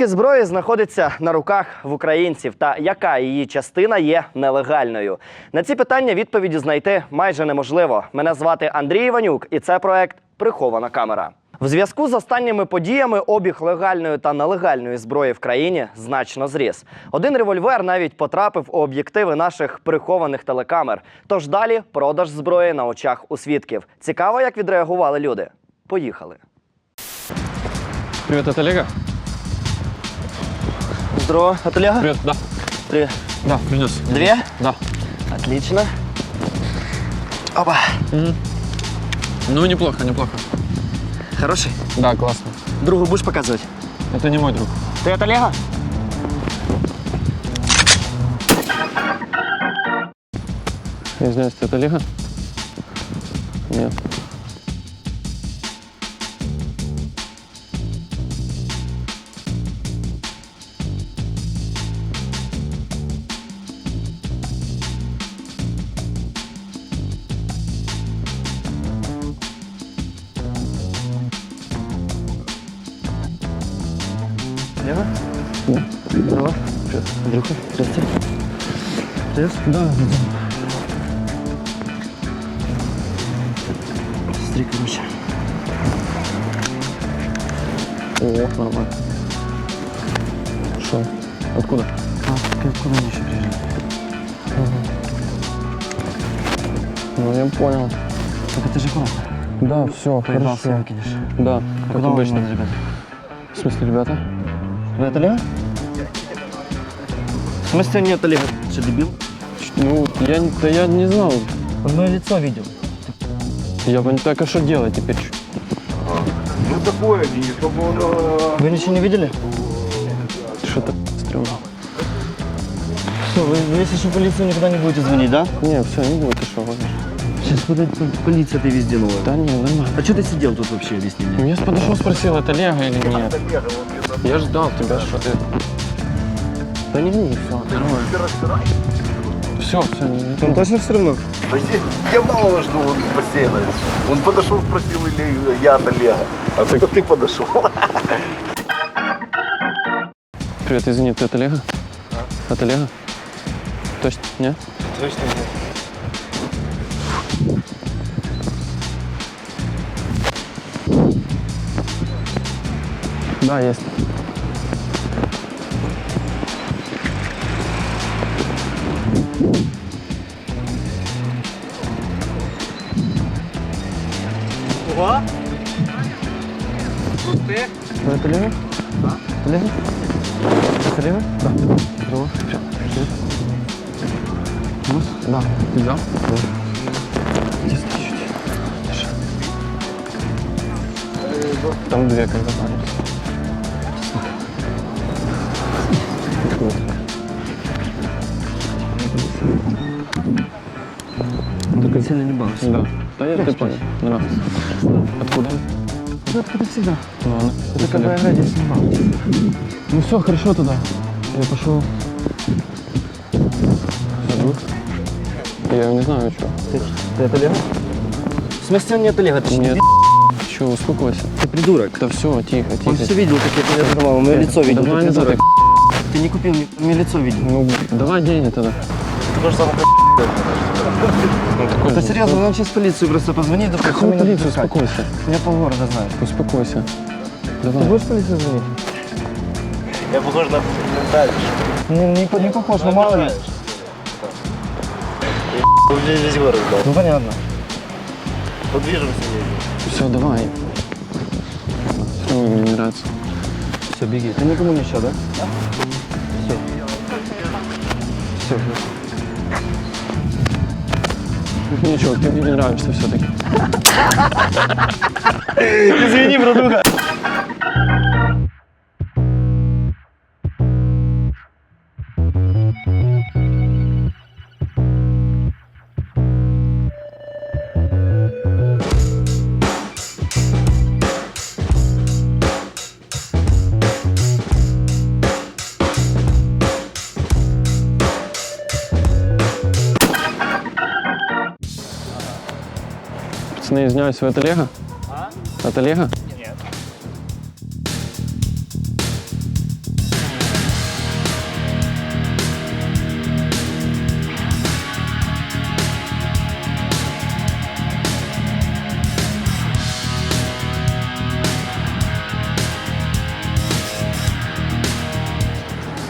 Скільки зброї знаходиться на руках в українців та яка її частина є нелегальною? На ці питання відповіді знайти майже неможливо. Мене звати Андрій Іванюк, і це проект Прихована камера. В зв'язку з останніми подіями обіг легальної та нелегальної зброї в країні значно зріс. Один револьвер навіть потрапив у об'єктиви наших прихованих телекамер. Тож далі продаж зброї на очах у свідків. Цікаво, як відреагували люди. Поїхали. Привет, это Олега? Здорово, Олега. Привет, да. Привет. Да, принес. Две? Да. Отлично. Опа. Ну, неплохо, неплохо. Хороший. Да, классно. Другу будешь показывать? Это не мой друг. Ты от Олега? Я извиняюсь, это Олега? Нет. Олега? Да. Здорово. Привет. Андрюха. Здравствуйте. Привет. Да, Смотри, короче. О, нормально. Что? Откуда? А, как- куда они еще приезжали? Ну, я понял. Так это же аккуратно. Да, все, Поебался, хорошо. выкинешь. Да, как Куда обычно. он, ребят? В смысле, ребята? Вы от Олега? В смысле нет Олега? Что, дебил? Ну, я, не- да я не знал. Он мое лицо видел. Я бы не так, а что делать теперь? Ну такое, не чтобы он... э, Вы ничего не видели? Что-то стрёмно. Все, вы, вы если что, полицию никогда не будете звонить, да? Не, все, не будет, ты что, гонишь? Сейчас полиция ты везде новая. Да не, нормально. А что ты сидел тут вообще, объясни мне? Ну, Я подошел, спросил, это Лего или нет. Я ждал тебя, что ты... Да не вни, все, нормально. Все, все, не, Он точно все равно? Да я, я мало жду, он постоянно. Он подошел, спросил, или я от Олега. А ты, ты подошел. Привет, извини, ты от Олега? От Олега? Точно, нет? Точно нет. Да, есть. Ого! Вы от Олега? Да. Олега? От Олега? Да. Здорово. Привет. Да. Ты взял? Да. Там две, как добавились. Не балуйся. Да. Да я ты понял. Да. Откуда? Ну, откуда всегда. Ладно. Это как бы я ради снимал. Ну все, хорошо тогда. Я пошел. Зовут? Я не знаю, что. Ты, ты от Олега? В смысле он не от Олега? Ты Нет. Че, успокойся. Ты придурок. Да все, тихо, тихо. Он все видел, как я тебя он мое лицо видел. Давай ты придурок. Ты не купил, мне, лицо видел. Ну, давай деньги тогда. Ты сам Ну, такой Да серьезно, нам сейчас полицию просто позвони, да Какую полицию? Успокойся. Я полгорода знаю. Успокойся. Ты Давай. будешь в полицию звонить? Я похож на документальный. Не, не, по- не похож, но мало ли. Здесь весь город, да. Ну понятно. Подвижемся. Все, давай. Все, мне не нравится. Все, беги. Ты никому ничего, да? Все. Все. Ничего, ты мне не нравишься все-таки. Извини, братуха. извиняюсь, вы от Олега? А? От Олега? Нет.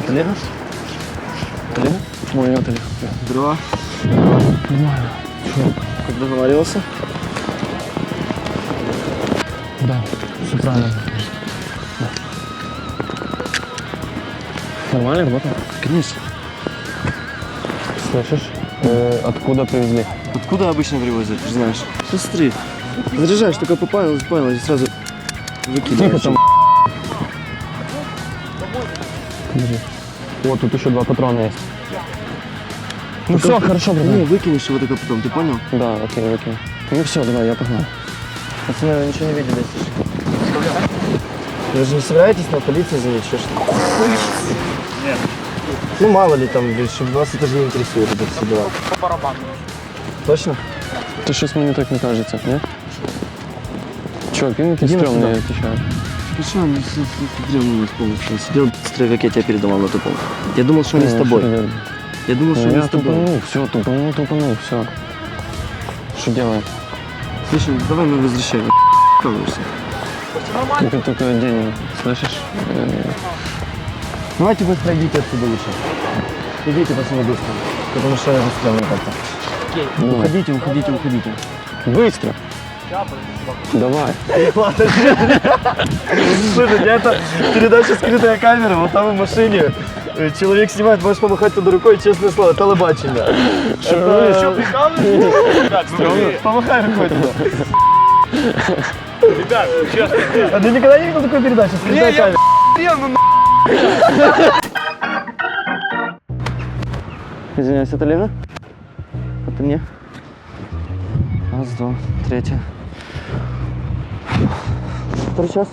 Олега? Олега? Мой от Олега. Здорово. Нормально. Что? Как договорился? Все правильно. Да. Нормально работа? Конечно. Слышишь? Э, откуда привезли? Откуда обычно привозят, ты знаешь? Смотри. Заряжаешь, только попал, попал, и сразу выкидываешь. Там. Подожди. Вот тут еще два патрона есть. Ну все, хорошо, Не, братан. выкинешь его только потом, ты понял? Да, окей, окей. Ну все, давай, я погнал. Пацаны, вы ничего не видели, если. Вы же не собираетесь на полицию звонить, что? Нет. Ну, мало ли там, чтобы вас это же не интересует, это все дела. Точно? Ты сейчас мне так не кажется, нет? Чувак, на стрёмный, сюда. я отвечаю. Ну что, он прям у нас полностью. Он сидел быстро, как я тебя передавал на тупом. Я думал, что они с Ну, тобой. Я думал, что Ну, они я с тобой. тупанул, все, тупанул, тупанул, все. Что делаем? Слушай, давай мы возвращаем. Прикалываешься. Только, только денег, слышишь? Давайте быстро идите отсюда лучше. Идите, пацаны, быстро. Потому что я застрял как-то. давай. Уходите, уходите, уходите. Быстро. Давай. Слушай, я это передача «Скрытая камера», вот там в машине э, человек снимает, можешь помахать туда рукой, честное слово, телебачення. Это... Что, прикалываешься? Помахай рукой туда. Ребят, честно. А ты никогда не видел такую передачу? Не, я охрен, ну Извиняюсь, это Лена? Это мне. Раз, два, третья. Который час?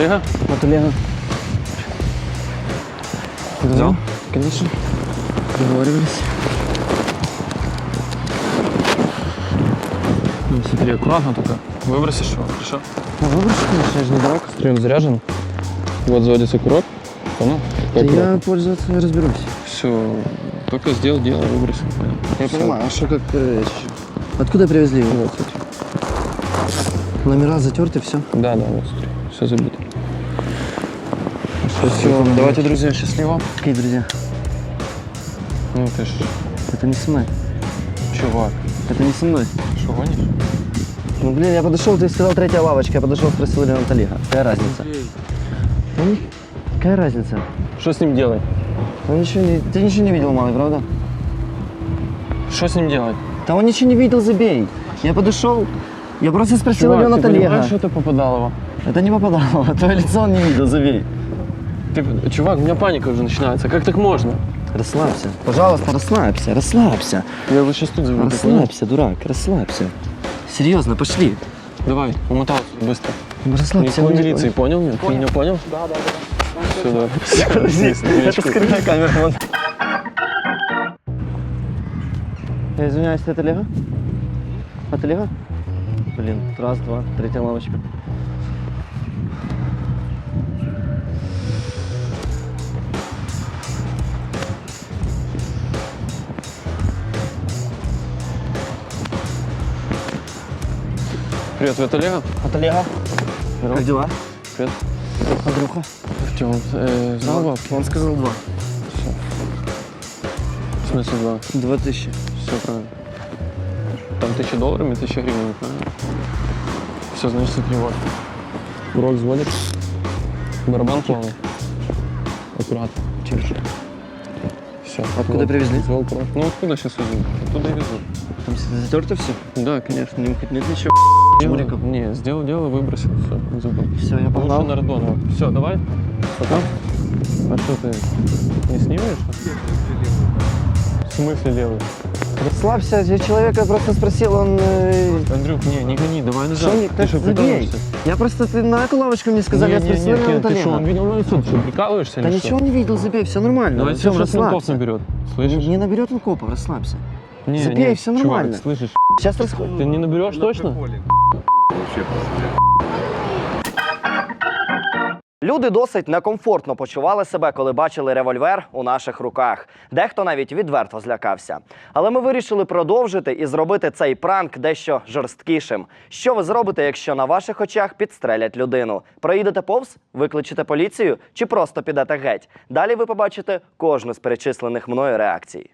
Олега. От Олега. Взял? Конечно. Договорились. Ну, смотри, аккуратно только. Выбросишь его, хорошо? Ну, выбросишь, конечно, я же не дурак. Стрём заряжен. Вот заводится курок. Понял? Да я пользоваться разберусь. Все, только сделал дело, выбросил. Понял. Я Все. понимаю, а что как... Э, откуда привезли его? Вот, Номера затерты, все? Да, да, вот смотри, все забито. Все, давайте, друзья, счастливо. Какие друзья? Ну ты ж, Это не со мной. чувак, Это не со мной. что гонишь? Ну, блин, я подошел, ты сказал третья лавочка, я подошел, спросил Лена Талига. Какая разница? Ну, Какая разница? Что с ним делать? Он ничего не... Ты ничего не видел, малый, правда? Что с ним делать? Да он ничего не видел, забей. Я подошел, я просто спросил Чувак, Лена ты Талига. понимаешь, что ты попадалово? Это не попадало, твое лицо он не видел, забей. Ты, чувак, у меня паника уже начинается. Как так можно? Расслабься. Пожалуйста, расслабься, расслабься. Я его сейчас тут забуду. Расслабься, дурак, расслабься. Серьезно, пошли. Давай, умотался быстро. Расслабься. Никакой не- милиции, понял меня? Ты меня понял? Да, да, да. Все, да. Это скрытая камера. вон. Я извиняюсь, это Лего? Это Лего? Блин, раз, два, третья лавочка. Привет, это Лего? Это Лего? Как дела? Привет. Андрюха? Артем, э, взял бабки? Он сказал два. В смысле два? Два тысячи. Все правильно. Там тысяча долларами, тысяча гривен, правильно? Все, значит, смотри, вот. Урок взводит. Барабан полный. Аккуратно. Тише. Все. Откуда привезли? Ну, откуда сейчас везу? Оттуда и везу. Там затерто все? Да, конечно. Хоть нет ничего. Жмуриков? Не, сделал дело, выбросил, все, забыл. Все, я Лучше погнал. на Родонова. Все, давай. Пока. А что ты не снимаешь? В смысле левый? Расслабься, я человека просто спросил, он... э, Андрюх, не, не гони, давай назад. Что не ты так что, прикалываешься? Я просто, ты на эту лавочку мне сказали, не, я не, спросил не, Лена ты, ты что, он видел мою суд, что, прикалываешься Да или ничего что? не видел, забей, все нормально. Давай Артем, сейчас расслабься. наберет. Слышишь? Не наберет он копа, расслабься. Не, забей, не, всё чувак, нормально. слышишь? Сейчас расходим. Ты не наберешь точно? Вообще, Люди досить некомфортно почували себе, коли бачили револьвер у наших руках. Дехто навіть відверто злякався. Але ми вирішили продовжити і зробити цей пранк дещо жорсткішим. Що ви зробите, якщо на ваших очах підстрелять людину? Проїдете повз, викличете поліцію чи просто підете геть? Далі ви побачите кожну з перечислених мною реакцій.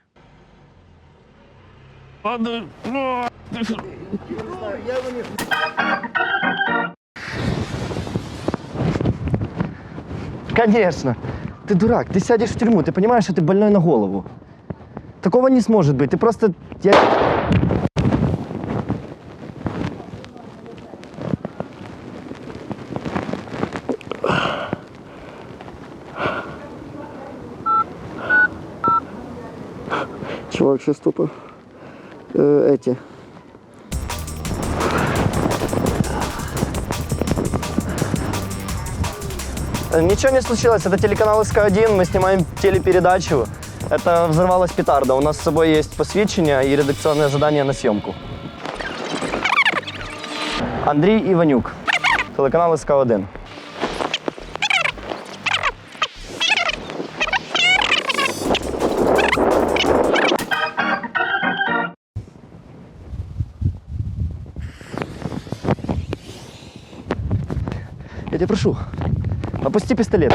Конечно. Ты дурак, ты сядешь в тюрьму, ты понимаешь, что ты больной на голову. Такого не сможет быть, ты просто... Я... Чувак, сейчас тупо э, эти Э, Ничего не случилось, это телеканал СК-1, мы снимаем телепередачу. Это взорвалась петарда. У нас с собой есть посвящение и редакционное задание на съемку. Андрій Іванюк, телеканал СК-1. Я тебя прошу, опусти пистолет.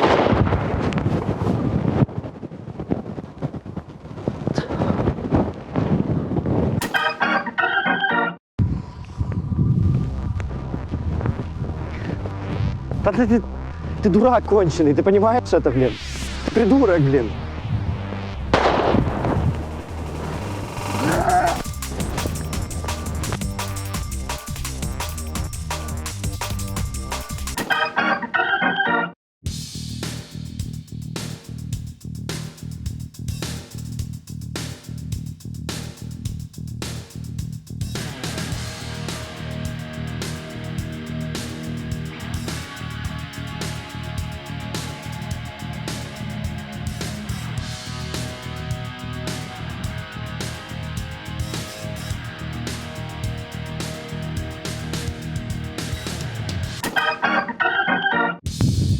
Да ты, ты, ты дурак конченый, ты понимаешь это, блин? Ты придурок, блин.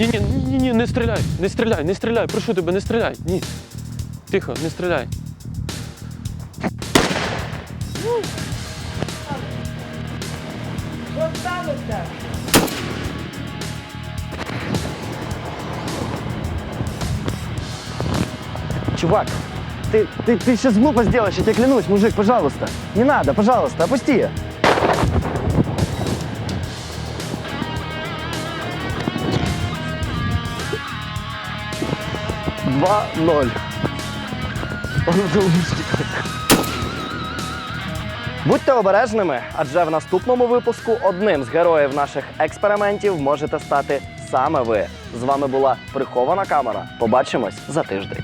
Ні, ні, ні, ні, не стріляй, не стріляй, не стріляй, прошу тебе, не стріляй. Ні. Тихо, не стріляй. Чувак, ты, ты, ты сейчас глупо сделаешь, я тебе клянусь, мужик, пожалуйста. Не надо, пожалуйста, опусти. Два ноль. Будьте обережними, адже в наступному випуску одним з героїв наших експериментів можете стати саме ви. З вами була прихована камера. Побачимось за тиждень.